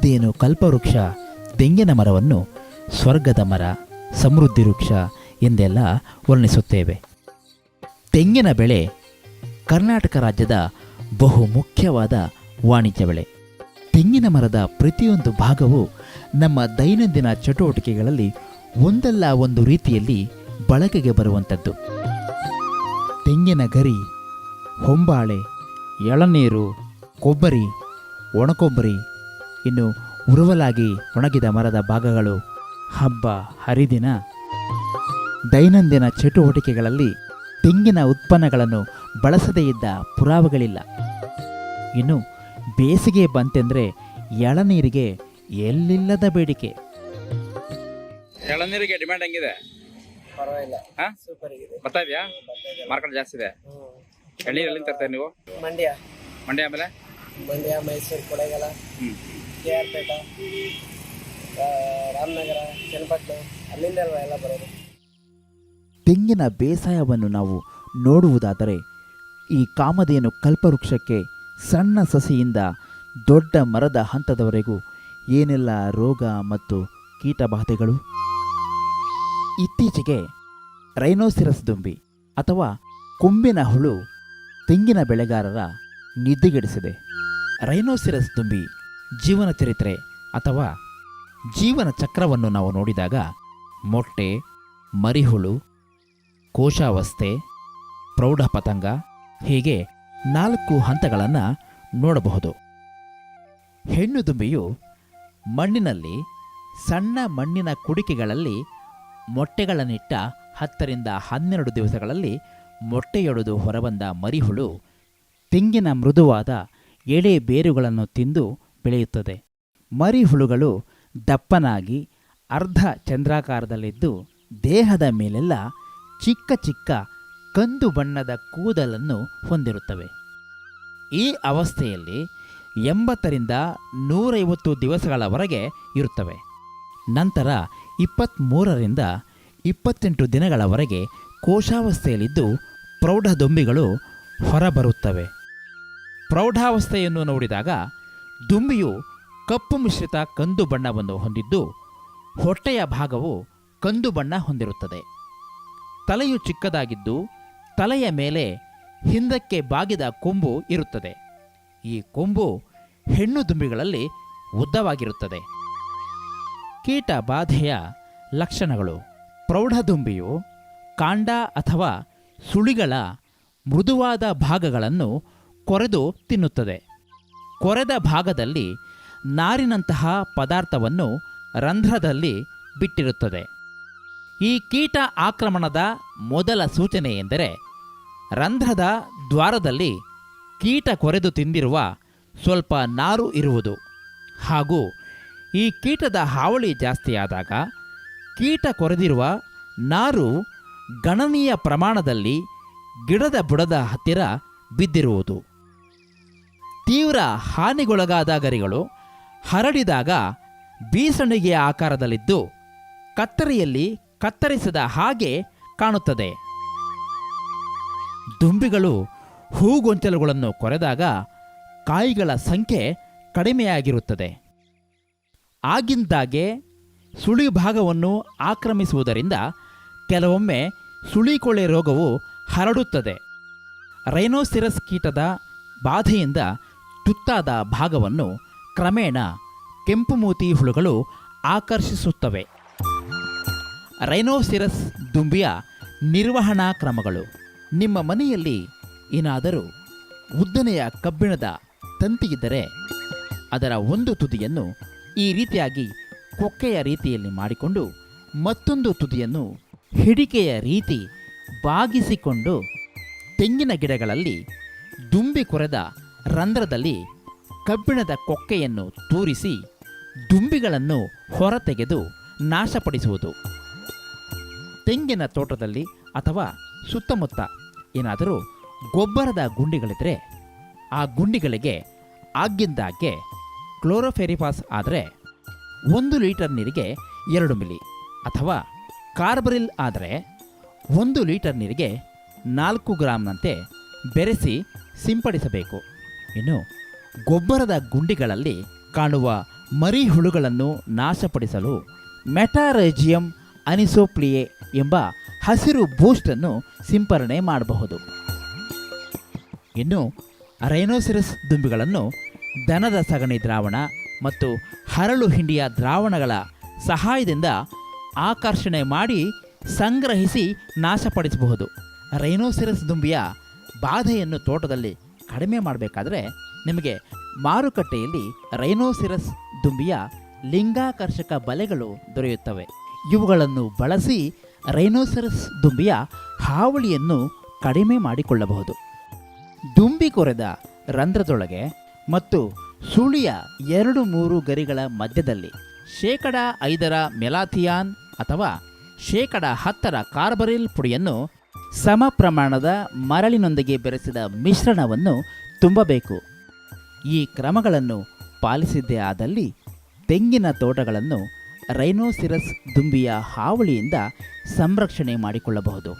ಕಾಮಧೇನು ಕಲ್ಪವೃಕ್ಷ, ತೆಂಗಿನ ಮರವನ್ನು ಸ್ವರ್ಗದ ಮರ, ಸಮೃದ್ಧಿ ವೃಕ್ಷ ಎಂದೆಲ್ಲ ವರ್ಣಿಸುತ್ತೇವೆ. ತೆಂಗಿನ ಬೆಳೆ ಕರ್ನಾಟಕ ರಾಜ್ಯದ ಬಹು ಮುಖ್ಯವಾದ ವಾಣಿಜ್ಯ ಬೆಳೆ. ತೆಂಗಿನ ಮರದ ಪ್ರತಿಯೊಂದು ಭಾಗವು ನಮ್ಮ ದೈನಂದಿನ ಚಟುವಟಿಕೆಗಳಲ್ಲಿ ಒಂದಲ್ಲ ಒಂದು ರೀತಿಯಲ್ಲಿ ಬಳಕೆಗೆ ಬರುವಂಥದ್ದು. ತೆಂಗಿನ ಗರಿ, ಹೊಂಬಾಳೆ, ಎಳನೀರು, ಕೊಬ್ಬರಿ, ಒಣಕೊಬ್ಬರಿ ಇನ್ನು ಉರುವಲಾಗಿ ಒಣಗಿದ ಮರದ ಭಾಗಗಳು ಹಬ್ಬ ಹರಿದಿನ ದೈನಂದಿನ ಚಟುವಟಿಕೆಗಳಲ್ಲಿ ತೆಂಗಿನ ಉತ್ಪನ್ನಗಳನ್ನು ಬಳಸದೇ ಇದ್ದ ಪುರಾವೆಗಳಿಲ್ಲ. ಇನ್ನು ಬೇಸಿಗೆ ಬಂತೆಂದರೆ ಎಳನೀರಿಗೆ ಎಲ್ಲಿಲ್ಲದ ಬೇಡಿಕೆ. ಎಳನೀರಿಗೆ ಡಿಮ್ಯಾಂಡ್ ಹೆಂಗಿದೆ? ಪರವಾಗಿಲ್ಲ. ಸೂಪರ್ ಇದೆ ಬರ್ತಾ ಇದೆಯಾ? ಮಾರ್ಕೆಟ್ ಜಾಸ್ತಿ ಇದೆ? ಎಳ್ನೀರು ಎಲ್ಲಿಂದ ತರ್ತೀರಿ ನೀವು? ಮಂಡ್ಯ. ಮಂಡ್ಯ ಆಮೇಲೆ? ಮಂಡ್ಯ ಮೈಸೂರು ಕೊಡಗಲ. ಹ್ಮ್. ಕೆ ರಾಮನಗರ ಚನ್ನಪಟ್ಟು ಅಲ್ಲಿಂದ ಎಲ್ಲ ಬರೋದು. ತೆಂಗಿನ ಬೇಸಾಯವನ್ನು ನಾವು ನೋಡುವುದಾದರೆ ಈ ಕಾಮಧೇನು ಕಲ್ಪವೃಕ್ಷಕ್ಕೆ ಸಣ್ಣ ಸಸಿಯಿಂದ ದೊಡ್ಡ ಮರದ ಹಂತದವರೆಗೂ ಏನೆಲ್ಲ ರೋಗ ಮತ್ತು ಕೀಟಬಾಧೆಗಳು? ಇತ್ತೀಚೆಗೆ ರೈನೋಸಿರಸ್ ದುಂಬಿ ಅಥವಾ ಕೊಂಬಿನ ಹುಳು ತೆಂಗಿನ ಬೆಳೆಗಾರರ ನಿದ್ದೆಗೆಡಿಸಿದೆ ರೈನೋಸಿರಸ್ ದುಂಬಿ ಜೀವನ ಚರಿತ್ರೆ ಅಥವಾ ಜೀವನ ಚಕ್ರವನ್ನು ನಾವು ನೋಡಿದಾಗ ಮೊಟ್ಟೆ, ಮರಿಹುಳು, ಕೋಶಾವಸ್ಥೆ, ಪ್ರೌಢ ಪತಂಗ ಹೀಗೆ ನಾಲ್ಕು ಹಂತಗಳನ್ನು ನೋಡಬಹುದು. ಹೆಣ್ಣು ದುಂಬಿಯು ಮಣ್ಣಿನಲ್ಲಿ ಸಣ್ಣ ಮಣ್ಣಿನ ಕುಡಿಕೆಗಳಲ್ಲಿ ಮೊಟ್ಟೆಗಳನ್ನಿಟ್ಟ ಹತ್ತರಿಂದ ಹನ್ನೆರಡು ದಿವಸಗಳಲ್ಲಿ ಮೊಟ್ಟೆಯೊಡೆದು ಹೊರಬಂದ ಮರಿಹುಳು ತೆಂಗಿನ ಮೃದುವಾದ ಎಳೆ ಬೇರುಗಳನ್ನು ತಿಂದು ಬೆಳೆಯುತ್ತದೆ. ಮರಿಹುಳುಗಳು ದಪ್ಪನಾಗಿ ಅರ್ಧ ಚಂದ್ರಾಕಾರದಲ್ಲಿದ್ದು ದೇಹದ ಮೇಲೆಲ್ಲ ಚಿಕ್ಕ ಚಿಕ್ಕ ಕಂದು ಬಣ್ಣದ ಕೂದಲನ್ನು ಹೊಂದಿರುತ್ತವೆ. ಈ ಅವಸ್ಥೆಯಲ್ಲಿ ಎಂಬತ್ತರಿಂದ ನೂರೈವತ್ತು ದಿವಸಗಳವರೆಗೆ ಇರುತ್ತವೆ. ನಂತರ ಇಪ್ಪತ್ತ್ಮೂರರಿಂದ ಇಪ್ಪತ್ತೆಂಟು ದಿನಗಳವರೆಗೆ ಕೋಶಾವಸ್ಥೆಯಲ್ಲಿದ್ದು ಪ್ರೌಢದುಂಬಿಗಳು ಹೊರಬರುತ್ತವೆ. ಪ್ರೌಢಾವಸ್ಥೆಯನ್ನು ನೋಡಿದಾಗ ದುಂಬಿಯು ಕಪ್ಪು ಮಿಶ್ರಿತ ಕಂದು ಬಣ್ಣವನ್ನು ಹೊಂದಿದ್ದು ಹೊಟ್ಟೆಯ ಭಾಗವು ಕಂದು ಬಣ್ಣ ಹೊಂದಿರುತ್ತದೆ. ತಲೆಯು ಚಿಕ್ಕದಾಗಿದ್ದು ತಲೆಯ ಮೇಲೆ ಹಿಂದಕ್ಕೆ ಬಾಗಿದ ಕೊಂಬು ಇರುತ್ತದೆ. ಈ ಕೊಂಬು ಹೆಣ್ಣು ದುಂಬಿಗಳಲ್ಲಿ ಉದ್ದವಾಗಿರುತ್ತದೆ. ಕೀಟ ಬಾಧೆಯ ಲಕ್ಷಣಗಳು ಪ್ರೌಢದುಂಬಿಯು ಕಾಂಡ ಅಥವಾ ಸುಳಿಗಳ ಮೃದುವಾದ ಭಾಗಗಳನ್ನು ಕೊರೆದು ತಿನ್ನುತ್ತದೆ. ಕೊರೆದ ಭಾಗದಲ್ಲಿ ನಾರಿನಂತಹ ಪದಾರ್ಥವನ್ನು ರಂಧ್ರದಲ್ಲಿ ಬಿಟ್ಟಿರುತ್ತದೆ. ಈ ಕೀಟ ಆಕ್ರಮಣದ ಮೊದಲ ಸೂಚನೆ ಎಂದರೆ ರಂಧ್ರದ ದ್ವಾರದಲ್ಲಿ ಕೀಟ ಕೊರೆದು ತಿಂದಿರುವ ಸ್ವಲ್ಪ ನಾರು ಇರುವುದು. ಹಾಗೂ ಈ ಕೀಟದ ಹಾವಳಿ ಜಾಸ್ತಿಯಾದಾಗ ಕೀಟ ಕೊರೆದಿರುವ ನಾರು ಗಣನೀಯ ಪ್ರಮಾಣದಲ್ಲಿ ಗಿಡದ ಬುಡದ ಹತ್ತಿರ ಬಿದ್ದಿರುವುದು. ತೀವ್ರ ಹಾನಿಗೊಳಗಾದ ಗರಿಗಳು ಹರಡಿದಾಗ ಬೀಸಣಿಗೆಯ ಆಕಾರದಲ್ಲಿದ್ದು ಕತ್ತರಿಯಲ್ಲಿ ಕತ್ತರಿಸದ ಹಾಗೆ ಕಾಣುತ್ತದೆ. ದುಂಬಿಗಳು ಹೂಗೊಂಚಲುಗಳನ್ನು ಕೊರೆದಾಗ ಕಾಯಿಗಳ ಸಂಖ್ಯೆ ಕಡಿಮೆಯಾಗಿರುತ್ತದೆ. ಆಗಿಂದಾಗೆ ಸುಳಿ ಭಾಗವನ್ನು ಆಕ್ರಮಿಸುವುದರಿಂದ ಕೆಲವೊಮ್ಮೆ ಸುಳಿಕೊಳೆ ರೋಗವು ಹರಡುತ್ತದೆ. ರೈನೋಸಿರಸ್ ಕೀಟದ ಬಾಧೆಯಿಂದ ತುತ್ತಾದ ಭಾಗವನ್ನು ಕ್ರಮೇಣ ಕೆಂಪುಮೂತಿ ಹುಳುಗಳು ಆಕರ್ಷಿಸುತ್ತವೆ. ರೈನೋಸಿರಸ್ ದುಂಬಿಯ ನಿರ್ವಹಣಾ ಕ್ರಮಗಳು. ನಿಮ್ಮ ಮನೆಯಲ್ಲಿ ಏನಾದರೂ ಉದ್ದನೆಯ ಕಬ್ಬಿಣದ ತಂತಿಯಿದ್ದರೆ ಅದರ ಒಂದು ತುದಿಯನ್ನು ಈ ರೀತಿಯಾಗಿ ಕೊಕ್ಕೆಯ ರೀತಿಯಲ್ಲಿ ಮಾಡಿಕೊಂಡು ಮತ್ತೊಂದು ತುದಿಯನ್ನು ಹಿಡಿಕೆಯ ರೀತಿ ಬಾಗಿಸಿಕೊಂಡು ತೆಂಗಿನ ಗಿಡಗಳಲ್ಲಿ ದುಂಬಿ ಕೊರೆದ ರಂಧ್ರದಲ್ಲಿ ಕಬ್ಬಿಣದ ಕೊಕ್ಕೆಯನ್ನು ತೂರಿಸಿ ದುಂಬಿಗಳನ್ನು ಹೊರತೆಗೆದು ನಾಶಪಡಿಸುವುದು. ತೆಂಗಿನ ತೋಟದಲ್ಲಿ ಅಥವಾ ಸುತ್ತಮುತ್ತ ಏನಾದರೂ ಗೊಬ್ಬರದ ಗುಂಡಿಗಳಿದ್ದರೆ ಆ ಗುಂಡಿಗಳಿಗೆ ಆಗಿಂದಾಗ್ಗೆ ಕ್ಲೋರೋಫೆರಿಫಾಸ್ ಆದರೆ ಒಂದು ಲೀಟರ್ ನೀರಿಗೆ ಎರಡು ಮಿಲಿ ಅಥವಾ ಕಾರ್ಬರಿಲ್ ಆದರೆ ಒಂದು ಲೀಟರ್ ನೀರಿಗೆ ನಾಲ್ಕು ಗ್ರಾಮ್ನಂತೆ ಬೆರೆಸಿ ಸಿಂಪಡಿಸಬೇಕು. ಇನ್ನು ಗೊಬ್ಬರದ ಗುಂಡಿಗಳಲ್ಲಿ ಕಾಣುವ ಮರಿ ಹುಳುಗಳನ್ನು ನಾಶಪಡಿಸಲು ಮೆಟಾರೇಜಿಯಂ ಅನಿಸೋಪ್ಲಿಯೆ ಎಂಬ ಹಸಿರು ಬೂಸ್ಟನ್ನು ಸಿಂಪರಣೆ ಮಾಡಬಹುದು. ಇನ್ನು ರೈನೋಸಿರಸ್ ದುಂಬಿಗಳನ್ನು ದನದ ಸಗಣಿ ದ್ರಾವಣ ಮತ್ತು ಹರಳು ಹಿಂಡಿಯ ದ್ರಾವಣಗಳ ಸಹಾಯದಿಂದ ಆಕರ್ಷಣೆ ಮಾಡಿ ಸಂಗ್ರಹಿಸಿ ನಾಶಪಡಿಸಬಹುದು. ರೈನೋಸಿರಸ್ ದುಂಬಿಯ ಬಾಧೆಯನ್ನು ತೋಟದಲ್ಲಿ ಕಡಿಮೆ ಮಾಡಬೇಕಾದ್ರೆ ನಿಮಗೆ ಮಾರುಕಟ್ಟೆಯಲ್ಲಿ ರೈನೋಸಿರಸ್ ದುಂಬಿಯ ಲಿಂಗಾಕರ್ಷಕ ಬಲೆಗಳು ದೊರೆಯುತ್ತವೆ. ಇವುಗಳನ್ನು ಬಳಸಿ ರೈನೋಸಿರಸ್ ದುಂಬಿಯ ಹಾವಳಿಯನ್ನು ಕಡಿಮೆ ಮಾಡಿಕೊಳ್ಳಬಹುದು. ದುಂಬಿ ಕೊರೆದ ರಂಧ್ರದೊಳಗೆ ಮತ್ತು ಸುಳಿಯ ಎರಡು ಮೂರು ಗರಿಗಳ ಮಧ್ಯದಲ್ಲಿ ಶೇಕಡ ಐದರ ಮೆಲಾಥಿಯಾನ್ ಅಥವಾ ಶೇಕಡ ಹತ್ತರ ಕಾರ್ಬರಿಲ್ ಪುಡಿಯನ್ನು ಸಮ ಪ್ರಮಾಣದ ಮರಳಿನೊಂದಿಗೆ ಬೆರೆಸಿದ ಮಿಶ್ರಣವನ್ನು ತುಂಬಬೇಕು. ಈ ಕ್ರಮಗಳನ್ನು ಪಾಲಿಸಿದ್ದೇ ಆದಲ್ಲಿ ತೆಂಗಿನ ತೋಟಗಳನ್ನು ರೈನೋಸಿರಸ್ ದುಂಬಿಯ ಹಾವಳಿಯಿಂದ ಸಂರಕ್ಷಣೆ ಮಾಡಿಕೊಳ್ಳಬಹುದು.